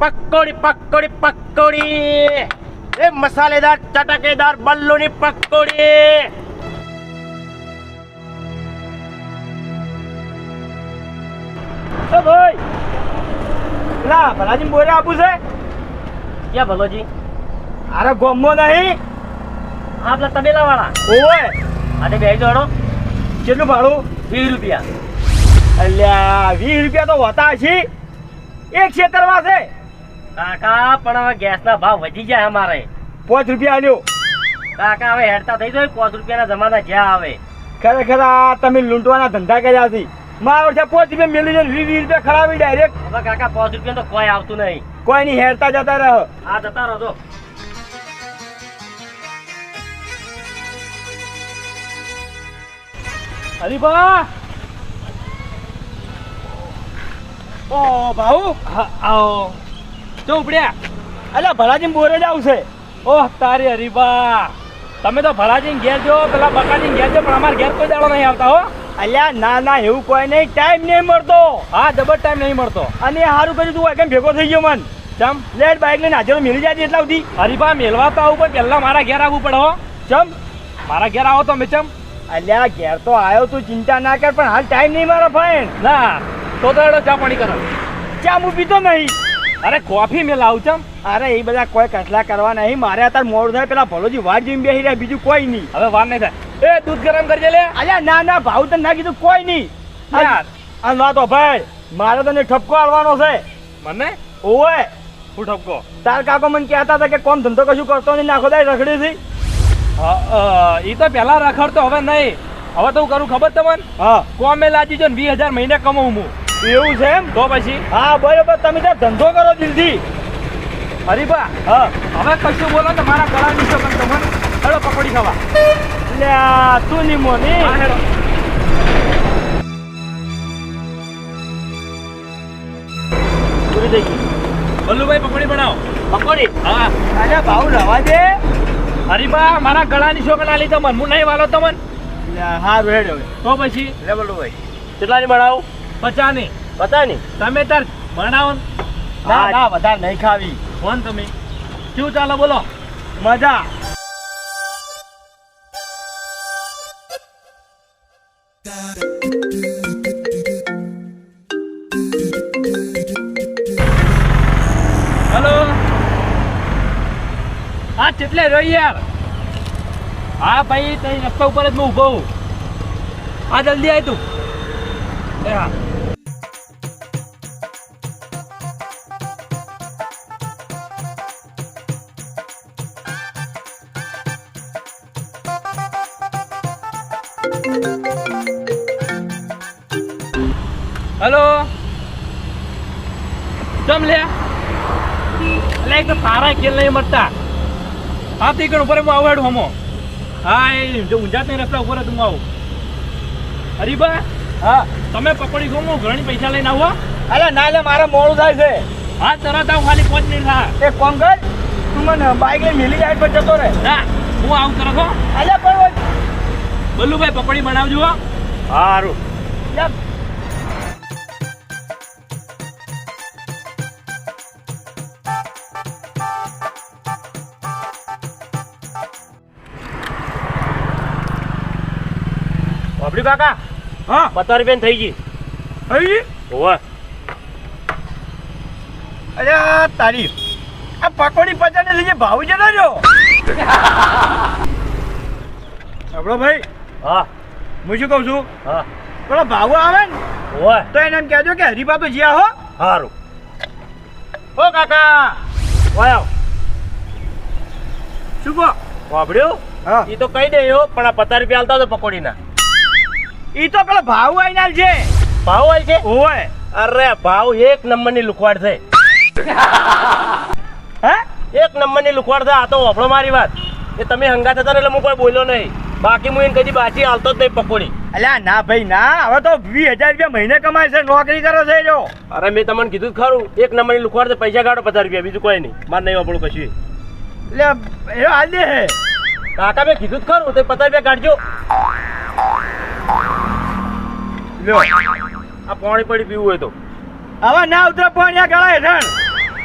પકોડી પકોડી પકોડી. એ મસાલેદાર ચટકેદાર બલ્લુની પકોડી. ઓ ભાઈ. લા ભલાજી બોરે આપું છે? ક્યાં ભલોજી? અરે ગોમો નહીં. હા પેલા તબેલા વાળા ઓવે. અને બે જોડો. કેટલું ભાડું? વીસ રૂપિયા. અલ્યા વીસ રૂપિયા તો હોતા છે એક ખેતરમાં છે. કાકા પણ હવે ગેસના ભાવ વધી જાય અમારે. પાંચ રૂપિયા આલ્યો. કાકા હવે હેડતા થઈ જાય પાંચ રૂપિયાના જમાના જ્યાં આવે. ખરેખર આ તમે લૂંટવાના ધંધા કર્યા છે. મારા વર્ષે પાંચ રૂપિયા મેલી જાય વીસ રૂપિયા ખરાબી ડાયરેક્ટ હવે કાકા પાંચ રૂપિયા તો કોઈ આવતું નહીં. કોઈ નહીં હેરતા જતા રહો. આ જતા રહો તો હરીબા ઓ ભાઉ. હા આવો. તો ઉપડ્યા. અલ્યા ભલાજી બોરે જ આવશે. ઓહ તારી હરીબા તમે તો ભલાજીને ઘેર જો પેલા બકાજી ઘેર જો પણ અમારા ઘેર કોઈ દાડો નહીં આવતા હો. અલ્યા ના ના એવું કોઈ નહીં. ટાઈમ નહીં મળતો. હા જબર ટાઈમ નહીં મળતો. અને સારું કર્યું તું કેમ ભેગો થઈ ગયો મન. ચમ. લેટ બાઇક લઈને હાજર મિલી જાય એટલા સુધી. હરીબા મેલવા તો આવું પણ પહેલા મારા ઘેર આવવું પડે હો. ચમ. મારા ઘેર આવો તો મેં ચમ. અલ્યા ઘેર તો આવ્યો તું ચિંતા ના કર પણ હાલ ટાઈમ નહીં મારો ફાઈન ના તો તો ચા પાણી કરો. ચા હું પીતો નહીં. અરે કોફી મેં લાવું છું. અરે એ બધા કોઈ કસલા કરવા નહીં. મારે અત્યારે મોડું થાય પેલા ભલોજી વાટ જીમ બેસી રહ્યા બીજું કોઈ નહીં. હવે વાર નહીં થાય. એ દૂધ ગરમ કરજે લે. અલ્યા ના ના ભાવ તને ના કીધું કોઈ નહીં. યાર. આ ના તો ભાઈ મારે તને ઠપકો આલવાનો છે. મને? ઓવે. હું ઠપકો? તાર કાકો મને કહેતા હતા કે કોમ ધંધો કશું કરતો નહીં નાખો દાય રખડી હતી એ તો પહેલા રખડતો હવે નહીં. હવે તો હું કરું ખબર તમને? હા. કોમે લાજી જો વીસ હજાર મહિને કમાવું હું. એવું છે એમ? તો પછી? હા બરોબર. તમે ત્યાં ધંધો કરો દિલથી. હરીબા હા. હવે કશું બોલો તો મારા ગળા નીચો પણ તમને હેડો પકોડી ખાવા. લ્યા તું ની. મોની હેડો. પૂરી થઈ ગઈ. બલ્લુભાઈ પકોડી બનાવો. પકોડી? હા. અરે ભાવ રવા દે. હરીબા મારા ગળાની ના લીધો મન. હું નહીં વાલો તમને હા રેડ હવે તો પછી? લે બોલું ભાઈ કેટલાની બનાવું? પચાની. પતા નહીં. તમે તાર બનાવો ને. ના વધારે નહીં ખાવી. ફોન તમે. શું ચાલો બોલો. મજા. હલો. હા કેટલે રહી યાર? હા ભાઈ તઈ રસ્તા ઉપર જ હું ઊભો છું. હા જલ્દી આય તું. એ હા. હલો. ચમ લે એટલે એક તો તારા ખેલ નહીં મળતા હા તે કણ ઉપર હું આવડું હમો. હા એ જો ઊંઝા તે રસ્તા ઉપર હું આવું. હરીબા હા તમે પકડી ખો હું ઘણી પૈસા લઈને આવો અરે ના એટલે મારે મોડું થાય છે. હા તરત આવું ખાલી પાંચ મિનિટ હા. એક કોમ કર તું મને બાઈક લઈને મિલી જાય પર જતો રહે. ના હું આવું તરત હો. બલ્લુભાઈ પકોડી બનાવજો હો. સારું બાપડી કાકા? હા. પચાસ રૂપિયા થઈ ગઈ? હઈ હોવે અલ્યા તારી આ પકોડી પચાને લીધે ભાવ જતો રહ્યો આપણો ભાઈ હા. હું શું કહું છું? હા. પેલો ભાવ આવે ને હોય તો એને એમ કહેજો કે હરીફા તો જ્યાં હો. સારું ઓ કાકા. વાયો શું કહો? વાપડ્યું હા. એ તો કહી દે યો પણ આ પચાસ રૂપિયા આલતા તો પકોડીના. એ તો પેલો ભાવ આવીને છે ભાવ આવી છે? હોય. અરે ભાવ એક નંબરની લુખવાડ છે. હે? એક નંબરની લુખવાડ છે આ તો વાપરો મારી વાત. એ તમે હંગાત હતા ને એટલે હું કોઈ બોલ્યો નહીં. બાકી હું એને કદી બાજી હાલતો જ નહીં પકોડી. અલ્યા ના ભાઈ ના. હવે તો વીસ હજાર રૂપિયા મહિને કમાય છે નોકરી કરે છે જો. અરે મેં તમને કીધું જ ખરું. એક નંબરની લુખવાડ પૈસા કાઢો પચાસ રૂપિયા બીજું કોઈ નહીં. મારે નહીં વાપરું કશું. એટલે એ હાલ દે. હે કાકા મેં કીધું જ ખરું તો પચાસ રૂપિયા કાઢજો. લ્યો આ પાણી પડી પીવું હોય તો. હવે ના ઉતરે પણ યા ગળા હેઠળ.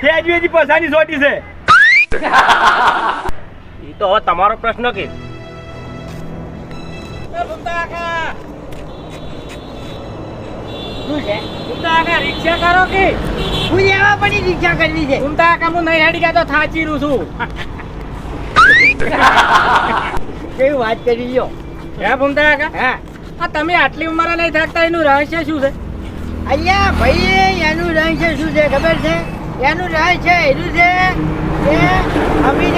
ફેજવેજી પૈસાની સોટી છે. એ તો હવે તમારો પ્રશ્ન કે. રિક્ષા કરો કે હું લેવા પડી રિક્ષા કરવી છે કાકા હું નહીં હેડી ગયા તો થાચી છું કેવી વાત કરી લ્યો હે હા તમે આટલી ઉંમરે નહીં થાકતા એનું રહસ્ય શું છે અહીંયા ભાઈ એનું રહસ્ય શું છે ખબર છે એનું રહસ્ય એનું છે કે અમે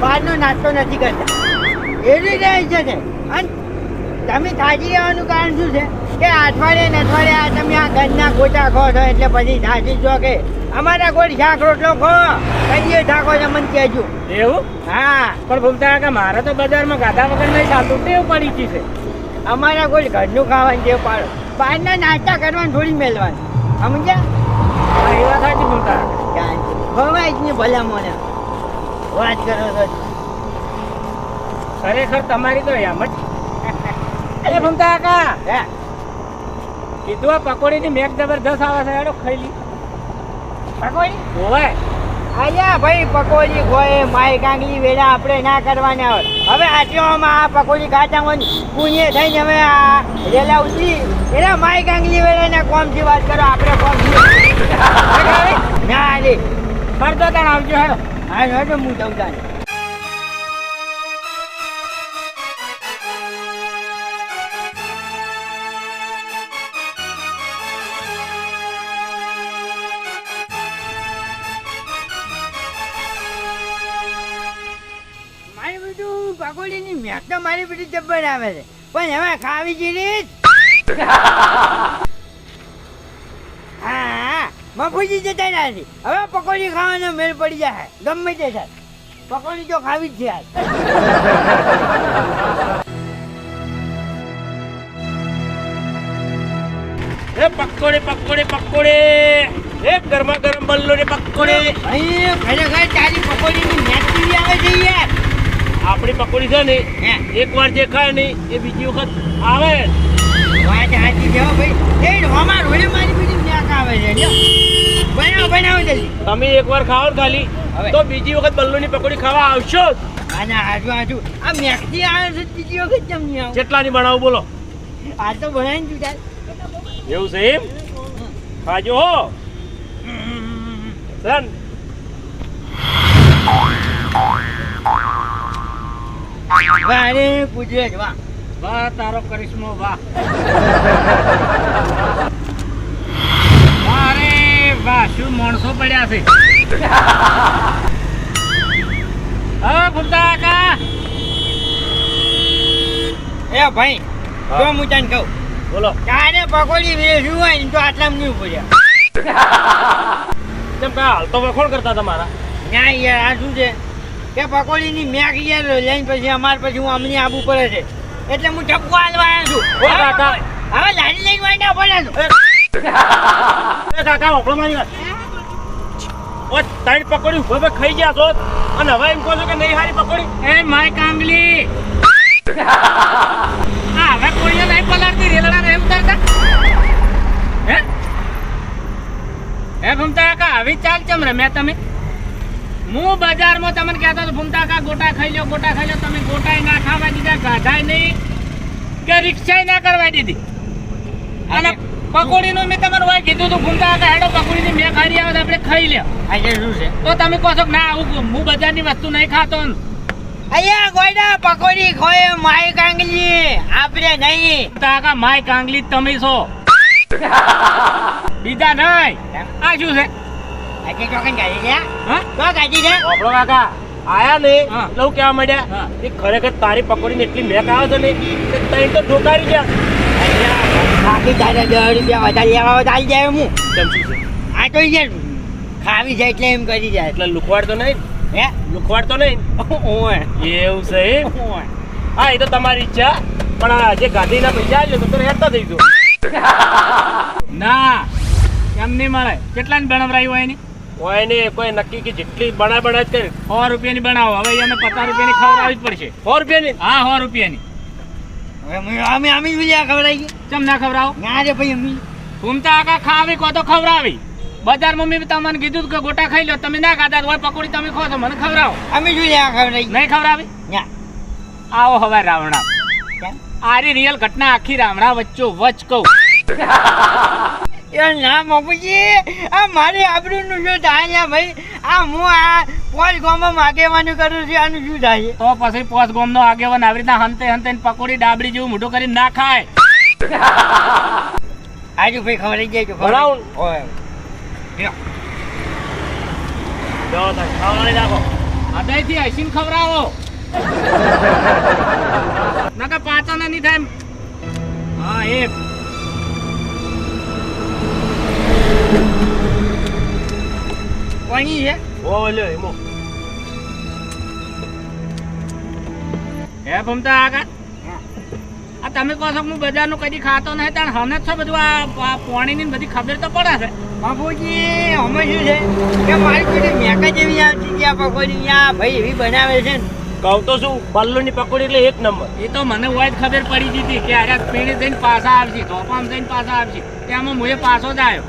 બહારનો નાસ્તો નથી કરતા એનું રહસ્ય છે તમે થાકી રહેવાનું કારણ શું છે? કે અઠવાડિયે ને અઠવાડિયે આ તમે આ ઘરના ગોટા ખો છો એટલે પછી થાકી જો કે અમારા કોઈ શાક રોટલો ખો. કહીએ થાકો છો મને કહેજો. એવું? હા. પણ ભૂમતા કે મારે તો બજારમાં ગાધા વગર નહીં ચાલતું. ટેવ પડી ગઈ છે. અમારા કોઈ ઘરનું ખાવાનું જે પાડો બહારના નાસ્તા કરવાનું થોડી મેળવાનું સમજ્યા? એ વાત સાચી ઘૂમતા ભવાય જ ને ભલા મને વાત કરો છો ખરેખર તમારી તો એમ જ એ ભમતા કાકા. હે? કીધું આ પકોડીની મેક જબરદસ્ત આવે છે એડો ખાઈ લી. પકોડી? ઓવે આયા ભાઈ પકોડી ખોય માય કાંગલી વેળા આપણે ના કરવાના હોય. હવે આટલામાં આ પકોડી ખાતા હોય પુણ્ય થઈને હવે આ રેલા ઉતરી. એના માય કાંગલી વેળાના કોમથી વાત કરો આપણે કોમ ના રે. ફરતો તાણ આવજો હેડો. હા હેડો તો હું જઉં તાને બધું પકોડીની મેક તો મારી બધી જબ્બર આવે છે. પણ હવે ખાવી જીરી હા મફુજી જતા નથી હવે પકોડી ખાવાનો મેળ પડી જાય. ગમે તે થાય. પકોડી તો ખાવી જ છે આજ એ પકોડે પકોડે પકોડે. એ ગરમા ગરમ બલ્લો ને પકોડે અહીં ખરેખર તારી પકોડીની કેવી આવે છે યાર? આપણી પકોડી છે ને એક વાર જે ખાય ને એ બીજી વખત આવે. વાત સાચી છે ભાઈ. એ હોમાં રોડે મારી બીજી આવે છે બનાવો બનાવો જલ્દી. તમે એક વાર ખાઓ ખાલી. તો બીજી વખત બલ્લોની પકોડી ખાવા આવશો જ. આના હાજુ હાજુ આ મેક્સી આવે છે બીજી વખત કેમ નહીં આવું? કેટલાની બનાવું બોલો. આ તો બનાવીને તું ચાલ એવું છે એમ? ખાજો હો. સન વાહ પૂછે જ વાહ. વાહ તારો કરિશ્મો વાહ. વાહ વાહ શું માણસો પડ્યા છે? હા ઘૂમતા કાકા. એ ભાઈ જો હું તને કહું. બોલો. તારે પકોડી વેચવું હોય ને તો આટલામાં નહીં પડ્યા કેમ કા હાલ તો વખોડ કરતા તમારા? ના યાર આ શું છે? કે પકોડીની મેક લઈને પછી અમારે પછી હું અમને આબુ પડે છે. એટલે હું ઠપકો હાલવા આવ્યો છું ઓ કાકા. હવે લાડી લઈને વાંડા પડે છું. એ કાકા ઓપડો મારી વાત. ઓ ત્રણ પકોડી ઊભો ખાઈ ગયા છો? અને હવે એમ કહો છો કે નહીં હારી પકોડી? એ માય કાંગલી. હા હવે કોઈએ નહીં પલાળતી રેલડા એમ કરતા હે? હે ભમતા કાકા આવી ચાલ ચમ રમ્યા તમે? હું બજારમાં તમને કહેતો હતો ભૂમતા ગોટા ખાઈ લો ગોટા ખાઈ લો તમે ગોટાય ના ખાવા દીધા ગાધાય નહીં કે રિક્ષાય ના કરવા દીધી. અને પકોડીનું મેં તમારું ભાઈ કીધું હતું ભૂમતા કાકા હેડો પકોડીની મેં ખાઈ આવે આપણે ખાઈ લે આજે શું છે? તો તમે કહો છો કે ના આવું હું બજારની વસ્તુ નહીં ખાતો. ને અહીંયા ગોયડા પકોડી ખોય માય કાંગલી આપણે નહીં. કાકા માય કાંગલી તમે છો. બીજા નહીં. આ શું છે? આજે ચોકન ગાડી છે હા તો ગાડી છે ઓપડો કાકા આયા ને. લઉં કેવા માંડ્યા. એ ખરેખર તારી પકોડીને એટલી મેક આવે છે ને કે તઈ તો ઠોકારી ગયા બાકી તારે દસ રૂપિયા વધારે લેવા આલી જાય હું છે આ તો યાર ખાવી જાય એટલે એમ કરી જાય એટલે લુખવાડ તો નહીં હે લુખવાડ તો નહીં ઓય એવું છે હા એ તો તમારી ઈચ્છા પણ જે ગાંધીના પૈસા આવ્યો તો તો થઈ ગયો ના એમ નહીં મળે કેટલાની બનાવરાઈ હોય એની કોઈ ને કોઈ નક્કી કે જેટલી બણા બણા જ કરે. સો રૂપિયાની બનાવો. હવે એને પચાસ રૂપિયાની ખવડાવવી જ પડશે. સો રૂપિયાની? હા સો રૂપિયાની. હવે અમે અમે અમે બીજા ખવડાવી ચમ ના ખવડાવો? ના રે ભાઈ અમે ઘૂમતા આકા ખાવી કો તો ખવડાવી. બજાર મમ્મી તમને કીધું કે ગોટા ખાઈ લો. તમે ના ખાતા હોય પકોડી તમે ખો તો મને ખવડાવો. અમે શું આ ખવડાવી? નહીં ખવડાવી? ના. આવો હવે રાવણા. આરી રિયલ ઘટના આખી રાવણા વચ્ચો વચ કહું. એ ના મમ્મીજી આ મારી આબરૂનું શું થાય ભાઈ? આ હું આ પોસ ગોમમાં આગેવાનું કરું છું આનું શું થાય તો પછી પોસ ગોમનો આગેવાન આવી રીતના હંતે હંતે ને પકોડી ડાબડી જેવું મોઢું કરીને ના ખાય. આજુ ભાઈ ખબર આવી જાય રાખો હૃદયથી હસીને ખવડાવો. નકા પાચન નહીં થાય હા એ કોની છે? ઓ લ્યો હિમો. હે ભમતા આગા આ તમે કહો છો હું બજારનું કદી ખાતો નહીં તાણ હમણાં જ છો બધું આ આ પોણીની બધી ખબર તો પડે છે. બાપુજી અમે શું છે? કે મારી પેલી મેકા જેવી આવતી ત્યાં પકોડી આ ભાઈ એવી બનાવે છે ને. કહું તો શું પલ્લુની પકોડી એટલે એક નંબર. એ તો મને હોય જ ખબર પડી દીધી હતી કે અરે પીણી થઈને પાછા આવશે ધોપામ થઈને પાછા આવશે. ત્યાંમાં મુએ પાછો જ આવ્યો.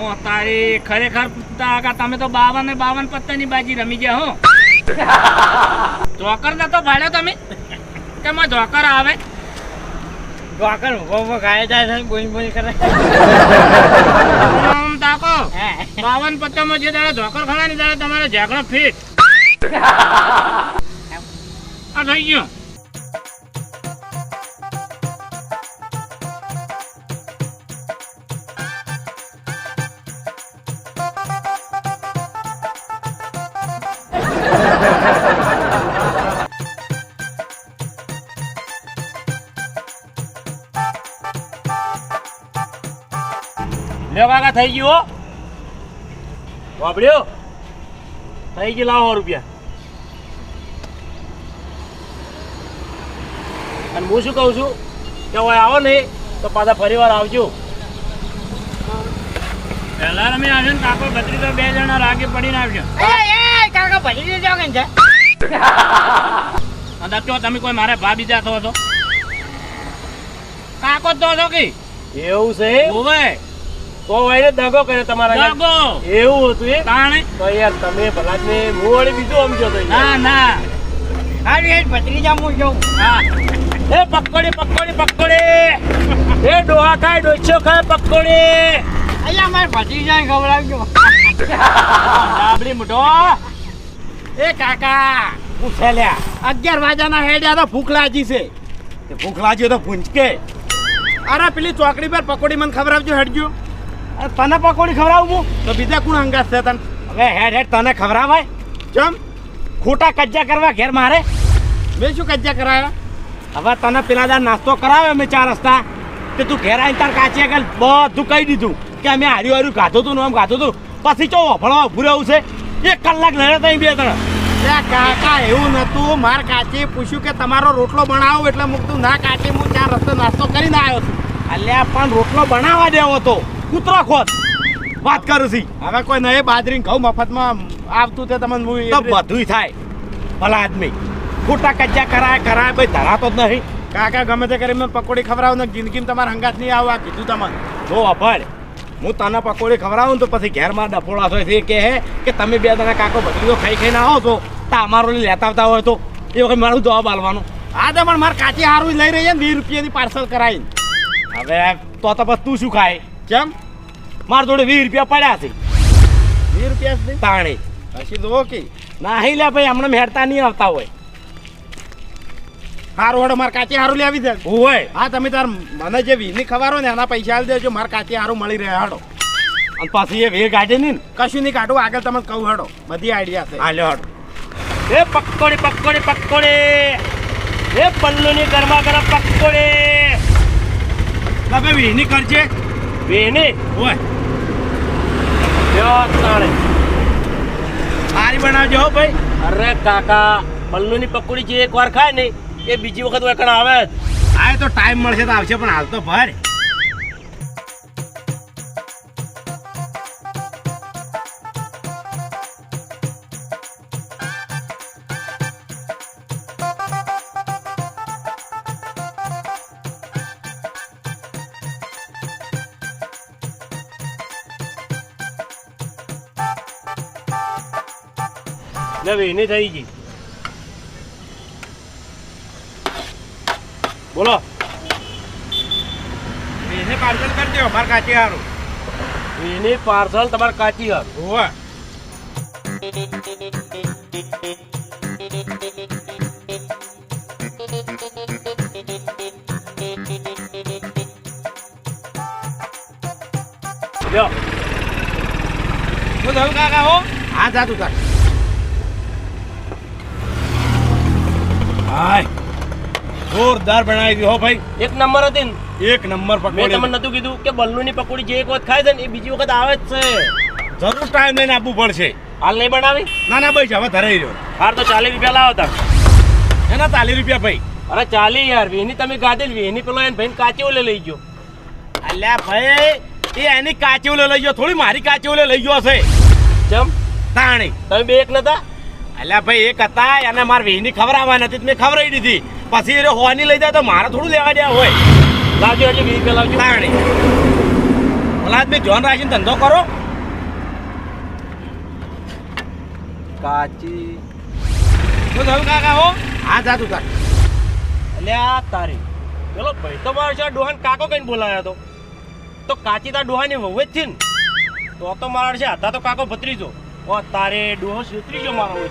ઓ તારી ખરેખર કાકા તમે તો બાવન ને બાવન પત્તાની બાજી રમી ગયા હો. જોકર તો ભાડ્યો તમે? કે માં જોકર આવે? જોકર ઊભો ઊભો ગાય જાય છે બોઈ બોઈ કરે. આમ તાકો. બાવન પત્તામાં જે દાડે જોકર ખાવાની દાડે તમારે ઝાકડો ફીટ. આ થઈ ગયું. કાકા થઈ ગયો હો. વાપર્યો? થઈ ગયું લાવો રૂપિયા. અને હું શું કહું છું? કે હવે આવો ને તો પાછા ફરી વાર આવજો. પહેલા અમે આવ્યો ને કાકો બત્રીસો બે જણા રાગે પડીને એ, કાકા ભરી દેજો કે છે અને તો તમે કોઈ મારે ભા બીજા થો છો. કાકો તો છો કે? એવું છે ઓવે તો એને દગો કર્યો તમારા દગો. એવું હતું એ તાણે? તો યાર તમે ભલા ને હું વળી બીજું સમજો તો ના ના. હારું એ ભત્રીજા હું જોઉં. હા. એ પકોડી પકોડી પકોડી. એ ડોહા ખાય ડોસો ખાય પકોડી. અહીંયા મારે ભત્રીજાને ખવડાવજો. ડાબડી મુઢો. એ કાકા હું છેલ્યા અગિયાર વાજાના હેડ્યા તો ભૂખ લાગી છે. તે ભૂખ લાગી તો પૂંચકે અરે પેલી ચોકડી પર પકોડી મને ખવડાવજો હેડજો. અરે તને પકોડી ખવડાવું હું? તો બીજા કોણ અંગાસ છે તને? હવે હેડ હેડ તને ખવડાવાય. ચમ? ખોટા કજ્જા કરવા ઘેર મારે? મેં શું કજ્જા કરાયા? હવે તને પેલા દાર નાસ્તો કરાવ્યો મેં ચાર રસ્તા. કે તું ઘેર આવીને તાર કાચી આગળ બધું કહી દીધું. કે અમે હાર્યું હાર્યું ખાધું હતું ને આમ ખાધું હતું પછી ચો ભણવા ઉભું રહેવું છે? એક કલાક લડ્યા ત્યાં બે ત્રણ કાકા એવું નતું. માર કાચી પૂછ્યું કે તમારો રોટલો બનાવો એટલે મૂકતું ના કાચી હું ત્યાં રસ્તે નાસ્તો કરીને આવ્યો છું. અલ્યા પણ રોટલો બનાવવા દેવો તો. કૂતરો ખોત વાત કરું છું. હવે કોઈ નહીં બાજરી ઘઉં મફતમાં આવતું તે તમને તો બધું થાય. ભલા આદમી. ખોટા કજ્જા કરાય કરાય ભાઈ ધરાતો જ નહીં. કાકા ગમે તે કરી મેં પકોડી ખવડાવું ને જિંદગીમાં તમારા હંગાત નહીં આવવા કીધું તમને. જો અભળ હું તને પકોડી ખવડાવું ને તો પછી ઘેરમાં ડફોડા થાય છે. એ કહે કે તમે બે તને કાકો બદલીઓ ખાઈ ખાઈને આવો છો. તો અમારો લેતા આવતા હોય તો. એ વખત મારું જવાબ આલવાનો. આ તો પણ મારે કાચી હારું લઈ રહી છે ને વીસ રૂપિયાની પાર્સલ કરાવીને. હવે તો તો પછી તું શું ખાય? કેમ? મારા જોડે વીસ રૂપિયા પડ્યા છે. વીસ રૂપિયા તાણી. પછી દો કે નહીં લે ભાઈ હમણાં મેળતા નહીં આવતા હોય. હારું હડો મારે કાચી હારું લેવી દે હોય? હા તમે તાર મને જે વીની ખવારો ને એના પૈસા આલી દેજો મારે કાચી હારું મળી રહે હડો. અને પાછી એ વે કાઢે નહીં ને? કશું નહીં કાઢું આગળ તમે કહું હડો. બધી આઈડિયા છે. હા હાડો. હડો એ પકોડી પકોડી પકોડી. એ પલ્લુની ગરમા ગરમ પકોડી. તમે વીની કરજે. વીની હોય. સારી બનાવજો ભાઈ. અરે કાકા પલ્લુની પકોડી જે એક વાર ખાય ને એ બીજી વખત વળકણ આવે? આ તો ટાઈમ મળશે તો આવશે પણ હાલ તો ભર. નવી ને થઈ ગઈ. બોલો એને પાર્સલ કરી દો માર કાચી હારું વેની પાર્સલ તમારે કાચી હર હોવે લ્યો હું થયું કાકા હો હા જા તું તાર હાય જોરદાર બનાવી દીધો હો ભાઈ. એક નંબર હતી ને. એક નંબર મેં તમને નતું કીધું કે બલ્લુની પકોડી જે એક વખત ખાય છે ને એ બીજી વખત આવે જ છે. જરૂર ટાઈમ લઈને આપવું પડશે. હાલ નહીં બનાવી? ના ના ભાઈ હવે ધરાઈ રહ્યો. હાર તો ચાલીસ રૂપિયા લાવો તાર એના ચાલીસ રૂપિયા ભાઈ. અરે ચાલી યાર વેની તમે ગાધેલ વેની પેલો એને ભાઈ કાચી ઓલે લઈ ગયો. અલ્યા ભાઈ એ એની કાચી ઓલે લઈ ગયો. થોડી મારી કાચી ઓલે લઈ ગયો હશે. ચમ? તાણી. તમે બે એક નતા? અલ્યા ભાઈ એક હતા એને મારા વેની ખબર આવવા નથી મેં ખબર દીધી. પછી એ હોવાની લઈ જાય તો મારે થોડું લેવા દેવા હોય. લાવજો એટલે બીજી રૂપિયા લાવજો. તાણી ઓલા મેં જોન રાખીને ધંધો કરો. કાચી. શું થયું કાકા હો? હા જા તું તાર. એટલે આ તારી. પેલો ભાઈ તો મારો છે ડોહાન કાકો કઈ બોલાયો હતો. તો કાચી તાર ડોહાની વહુ જ છે ને. તો તો મારા છે હતા તો કાકો ભત્રીજો. ઓ તારે ડોહો સુત્રીજો મારો હોય